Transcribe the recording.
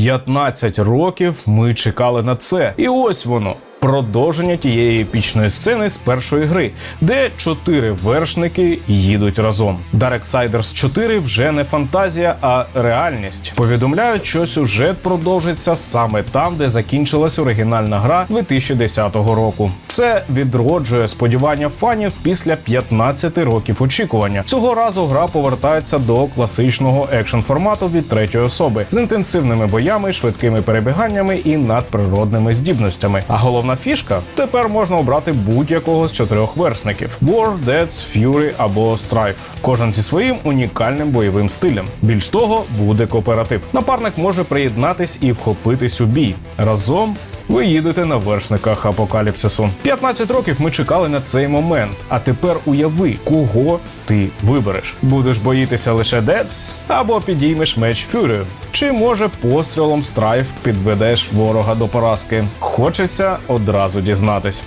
15 років ми чекали на це, і ось воно. Продовження тієї епічної сцени з першої гри, де чотири вершники їдуть разом. Darksiders 4 вже не фантазія, а реальність. Повідомляють, що сюжет продовжиться саме там, де закінчилась оригінальна гра 2010 року. Це відроджує сподівання фанів після 15 років очікування. Цього разу гра повертається до класичного екшн формату від третьої особи з інтенсивними боями, швидкими перебіганнями і надприродними здібностями. А головна фішка тепер можна обрати будь-якого з чотирьох вершників: War, Death, Fury або Strife. Кожен зі своїм унікальним бойовим стилем. Більш того, буде кооператив. Напарник може приєднатись і вхопитись у бій разом. Ви їдете на вершниках апокаліпсису. 15 років ми чекали на цей момент. А тепер уяви, кого ти вибереш. Будеш боїтися лише Дец або підіймеш меч Фюрію. Чи може пострілом страйф підведеш ворога до поразки? Хочеться одразу дізнатись.